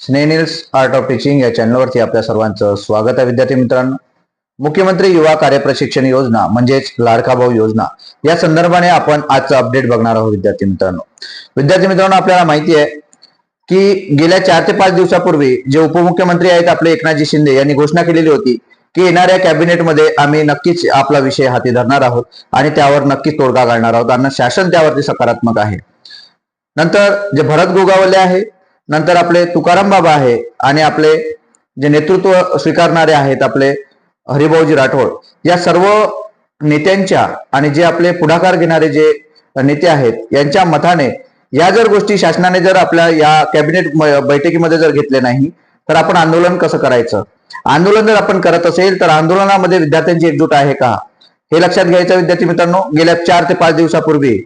स्नेनिल्स art of teaching या चॅनलवरती आपल्या सर्वांचं स्वागत आहे विद्यार्थी मित्रांनो. मुख्यमंत्री युवा कार्यप्रशिक्षण योजना म्हणजेच लाडका भाऊ योजना या संदर्भाने आपण आजचं अपडेट बघणार आहोत विद्यार्थी मित्रांनो. विद्यार्थी मित्रांनो आपल्याला माहिती आहे की गेल्या चार ते पाच दिवसापूर्वी जे उपमुख्यमंत्री आहेत आपले एकनाथजी शिंदे यांनी घोषणा केलेली होती की येणाऱ्या कॅबिनेटमध्ये आम्ही नक्कीच आपला विषय हाती धरणार आहोत आणि त्यावर नक्कीच तोडगा काढणार आहोत. आणि शासन त्यावरती सकारात्मक आहे. नंतर जे भरत गोगावले आहे नंतर आपले तुकाराम बाबा आहे आणि आपले जे नेतृत्व स्वीकारणारे आहेत आपले हरिभाऊजी राठोड या सर्व नेत्यांच्या आणि जे आपले पुढाकार घेणारे जे नेते आहेत यांच्या मताने या जर गोष्टी शासनाने जर आपल्या या कॅबिनेट बैठकीमध्ये जर घेतले नाही तर आपण आंदोलन कसं करायचं? आंदोलन जर आपण करत असेल तर आंदोलनामध्ये विद्यार्थ्यांची एकजूट आहे का? हे लक्षात घ्यायचं विद्यार्थी मित्रांनो गेल्या चार ते पाच दिवसापूर्वी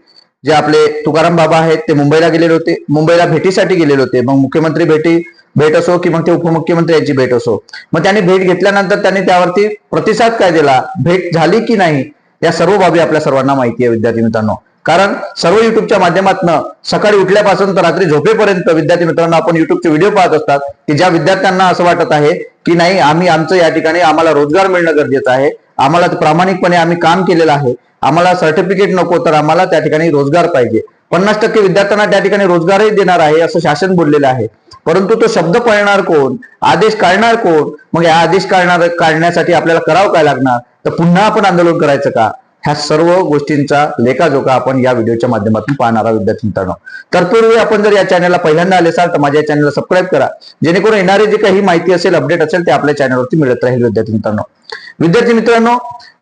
जे आपले तुकाराम बाबा आहेत ते मुंबईला गेलेले होते. मुंबईला भेटीसाठी गेलेले होते. मग मुख्यमंत्री भेटी भेट असो की मग ते उपमुख्यमंत्री यांची भेट असो. मग त्यांनी भेट घेतल्यानंतर त्यांनी त्यावरती प्रतिसाद काय दिला? भेट झाली की नाही? या सर्व बाबी आपल्या सर्वांना माहिती आहे विद्यार्थी मित्रांनो. कारण सर्व युट्यूबच्या माध्यमातून सकाळी उठल्यापासून तर रात्री झोपेपर्यंत विद्यार्थी मित्रांनो आपण युट्यूबचे व्हिडिओ पाहत असतात की ज्या विद्यार्थ्यांना असं वाटत आहे की नाही आम्ही आमचं या ठिकाणी आम्हाला रोजगार मिळणं गरजेचं आहे. आम्हाला प्रामाणिकपणे आम्ही काम केलेलं आहे. आम्हाला सर्टिफिकेट नको तर आम्हाला त्या ठिकाणी रोजगार पाहिजे. पन्नास टक्के विद्यार्थ्यांना त्या ठिकाणी रोजगारही देणार आहे असं शासन बोललेलं आहे. परंतु तो शब्द पळणार कोण? आदेश काढणार कोण? मग या आदेश काढणार काढण्यासाठी आपल्याला करावं काय लागणार? तर पुन्हा आपण आंदोलन करायचं का? ह्या सर्व गोष्टींचा लेखाजोखा आपण या व्हिडिओच्या माध्यमातून पाहणारा विद्यार्थी मित्रांनो. तत्पूर्वी आपण जर या चॅनलला पहिल्यांदा आले असाल तर माझ्या चॅनलला सबस्क्राईब करा. जेणेकरून येणारी जी काही माहिती असेल अपडेट असेल ते आपल्या चॅनलवरती मिळत राहील विद्यार्थी मित्रांनो. विद्यार्थी मित्रांनो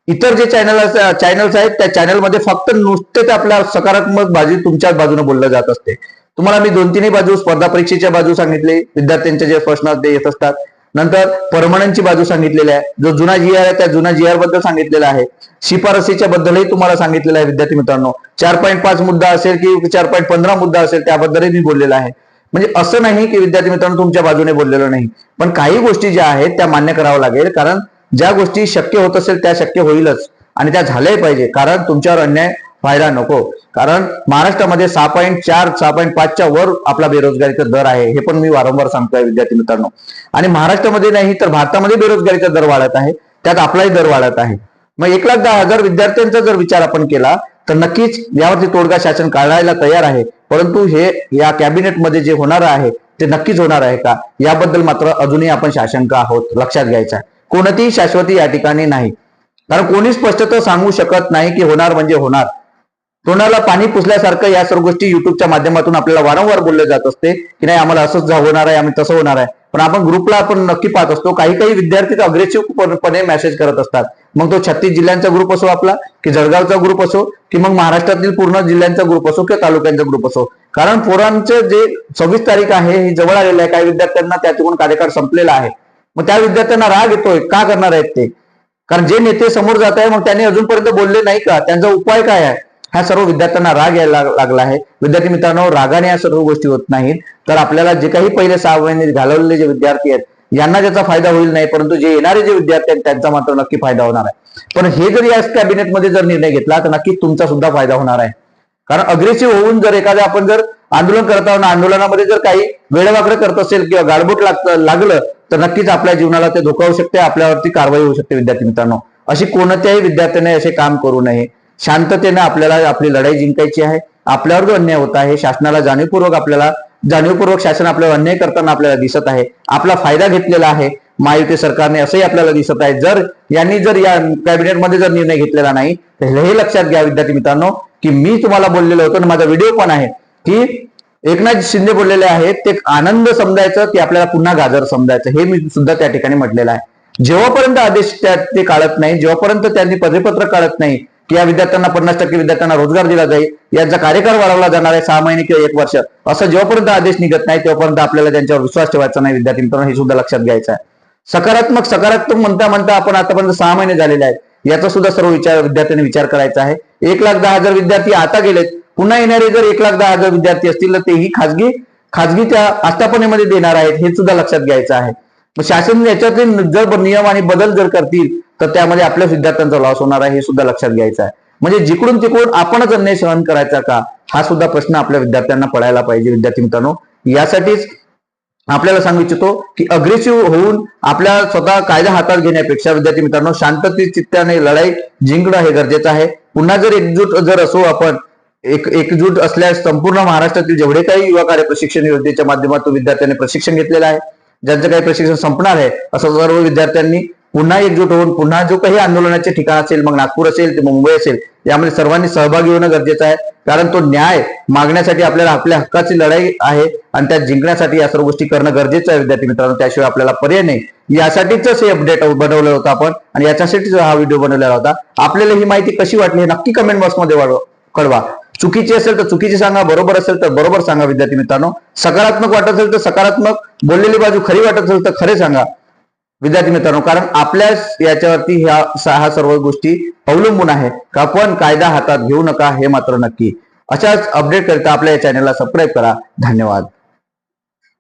इतर जे चॅनल चॅनल्स आहेत त्या चॅनलमध्ये फक्त नुसतेच आपल्या सकारात्मक बाजू तुमच्याच बाजूने बोललं जात असते. तुम्हाला मी दोन तीनही बाजू स्पर्धा परीक्षेच्या बाजू सांगितले विद्यार्थ्यांचे जे प्रश्न ते येत असतात. नंतर परमनंटची बाजू सांगितलेली आहे जो जुना जी आर आहे त्या जुना जी आरबद्दल सांगितलेला आहे. शिफारसीच्या बद्दलही तुम्हाला सांगितलेलं आहे विद्यार्थी मित्रांनो. चार पॉईंट पाच मुद्दा असेल की चार पॉईंट पंधरा मुद्दा असेल त्याबद्दलही मी बोललेला आहे. म्हणजे असं नाही की विद्यार्थी मित्रांनो तुमच्या बाजूने बोललेलं नाही. पण काही गोष्टी ज्या आहेत त्या मान्य करावं लागेल कारण ज्या गोष्टी शक्य होत असेल त्या शक्य होईलच. आणि त्या झाल्याही पाहिजे. कारण तुमच्यावर अन्याय व्हायला नको. कारण महाराष्ट्रामध्ये सहा पॉईंट चार सहा पॉईंट पाचच्या वर आपला बेरोजगारीचा दर आहे. हे पण मी वारंवार सांगतोय विद्यार्थी मित्रांनो. आणि महाराष्ट्रामध्ये नाही तर भारतामध्ये बेरोजगारीचा दर वाढत आहे. त्यात आपलाही दर वाढत आहे. मग एक लाख दहा हजार विद्यार्थ्यांचा जर विचार आपण केला तर नक्कीच यावरती तोडगा शासन काढायला तयार आहे. परंतु हे या कॅबिनेटमध्ये जे होणार आहे ते नक्कीच होणार आहे का? याबद्दल मात्र अजूनही आपण शासनका आहोत लक्षात घ्यायचं. आहे कोणतीही शाश्वती या ठिकाणी नाही. कारण कोणी स्पष्टता सांगू शकत नाही की होणार म्हणजे होणार. तोंडाला पाणी पुसल्यासारखं या सर्व गोष्टी युट्यूबच्या माध्यमातून आपल्याला वारंवार बोलले जात असते की नाही आम्हाला असंच होणार आहे आम्ही तसं होणार आहे. पण आपण ग्रुपला आपण नक्की पाहत असतो काही काही विद्यार्थी अग्रेसिव्हपणे मेसेज करत असतात. मग तो छत्तीस जिल्ह्यांचा ग्रुप असो आपला की जळगावचा ग्रुप असो की मग महाराष्ट्रातील पूर्ण जिल्ह्यांचा ग्रुप असो किंवा तालुक्यांचा ग्रुप असो. कारण पोरांचं जे सव्वीस तारीख आहे ही जवळ आलेलं आहे काही विद्यार्थ्यांना त्यातून कार्यकाळ संपलेला आहे. मग त्या विद्यार्थ्यांना राग येतोय. का करणार आहेत ते? कारण जे नेते समोर जात आहे मग त्यांनी अजूनपर्यंत बोलले नाही का? त्यांचा उपाय काय आहे? ह्या सर्व विद्यार्थ्यांना राग यायला लागला आहे. विद्यार्थी मित्रांनो रागाने या सर्व गोष्टी होत नाहीत. तर आपल्याला जे काही पहिले सहा महिने घालवलेले जे विद्यार्थी आहेत यांना ज्याचा फायदा होईल नाही परंतु जे येणारे जे विद्यार्थी आहेत त्यांचा मात्र नक्की फायदा होणार आहे. पण हे जर या कॅबिनेटमध्ये जर निर्णय घेतला तर नक्की तुमचा सुद्धा फायदा होणार आहे. कारण अग्रेसिव्ह होऊन जर एखाद्या आपण जर आंदोलन करत आहोत आंदोलनामध्ये जर काही वेळवाकडे करत असेल किंवा गाडबोट लागतं लागलं तर नक्कीच आपल्या जीवनाला ते धोका होऊ शकते आपल्यावरती कारवाई होऊ शकते विद्यार्थी मित्रांनो. अशी कोणत्याही विद्यार्थ्याने असे काम करू नये. शांततेने आपल्याला आपली लढाई जिंकायची आहे. आपल्यावर जो अन्याय होत आहे शासनाला जाणीवपूर्वक आपल्याला जाणीवपूर्वक शासन आपल्यावर अन्याय करताना आपल्याला दिसत आहे. आपला फायदा घेतलेला आहे. महायुती सरकारने असंही आपल्याला दिसत आहे. जर यांनी जर या कॅबिनेटमध्ये जर निर्णय घेतलेला नाही तर हे लक्षात घ्या विद्यार्थी मित्रांनो की मी तुम्हाला बोललेलो होतो आणि माझा व्हिडिओ पण आहे. की एकनाथ शिंदे बोललेले आहेत ते आनंद समजायचं की आपल्याला पुन्हा गाजर समजायचं. हे मी सुद्धा त्या ठिकाणी म्हटलेलं आहे. जेव्हापर्यंत आदेश त्या ते काढत नाही जेव्हापर्यंत त्यांनी पदपत्र काढत नाही की या विद्यार्थ्यांना पन्नास टक्के विद्यार्थ्यांना रोजगार दिला जाईल यांचा कार्यकाळ वाढवला जाणार आहे सहा महिने किंवा एक वर्ष असं जेव्हापर्यंत आदेश निघत नाही तेव्हापर्यंत आपल्याला त्यांच्यावर विश्वास ठेवायचा नाही विद्यार्थी मित्रांनो हे सुद्धा लक्षात घ्यायचं आहे. सकारात्मक सकारात्मक म्हणता म्हणता आपण आतापर्यंत सहा महिने झालेले आहेत. याचा सुद्धा सर्व विचार विद्यार्थ्यांनी विचार करायचा आहे. एक लाख दहा हजार विद्यार्थी आता गेलेत. पुन्हा येणारे जर एक लाख दहा हजार विद्यार्थी असतील तर तेही खाजगी खाजगीच्या आस्थापनेमध्ये देणार आहेत हे सुद्धा लक्षात घ्यायचं आहे. मग शासन याच्यातील जर नियम आणि बदल जर करतील तर त्यामध्ये आपल्या विद्यार्थ्यांचा लॉस होणार आहे हे सुद्धा लक्षात घ्यायचं आहे. म्हणजे जिकडून तिकडून आपणच अन्याय सहन करायचा का हा सुद्धा प्रश्न आपल्या विद्यार्थ्यांना पडायला पाहिजे विद्यार्थी मित्रांनो. यासाठीच आपल्याला सांगू इच्छितो की अग्रेसिव्ह होऊन आपल्या स्वतः कायदा हातात घेण्यापेक्षा विद्यार्थी मित्रांनो शांततेत चित्ताने लढाई जिंकणं हे गरजेचं आहे. पुन्हा जर एकजूट जर असो आपण एक एकजूट असल्यास संपूर्ण महाराष्ट्रातील जेवढे काही युवा कार्य प्रशिक्षण योजनेच्या माध्यमातून विद्यार्थ्यांनी प्रशिक्षण घेतलेलं आहे ज्यांचं काही प्रशिक्षण संपणार आहे असं सर्व विद्यार्थ्यांनी पुन्हा एकजूट होऊन पुन्हा जो काही आंदोलनाचे ठिकाण असेल मग नागपूर असेल ते मुंबई असेल यामध्ये सर्वांनी सहभागी होणं गरजेचं आहे. कारण तो न्याय मागण्यासाठी आपल्याला आपल्या हक्काची लढाई आहे आणि त्या जिंकण्यासाठी या सर्व गोष्टी करणं गरजेचं आहे विद्यार्थी मित्रांनो. त्याशिवाय आपल्याला पर्याय नाही. यासाठीच हे अपडेट बनवलं होतं आपण आणि याच्यासाठीच हा व्हिडिओ बनवलेला होता. आपल्याला ही माहिती कशी वाटली नक्की कमेंट बॉक्समध्ये वाढव कळवा. चुकीची असेल तर चुकीची सांगा बरोबर असेल तर बरोबर सांगा विद्यार्थी मित्रांनो. सकारात्मक वाटत असेल तर सकारात्मक बोललेली बाजू खरी वाटत असेल तर खरे सांगा. विद्यार्थी मित्रांनो कारण आपल्या याच्यावरती ह्या ह्या सर्व गोष्टी अवलंबून आहे का आपण कायदा हातात घेऊ नका हे मात्र नक्की. अशाच अपडेट करता आपल्या या चॅनलला सबस्क्राईब करा. धन्यवाद.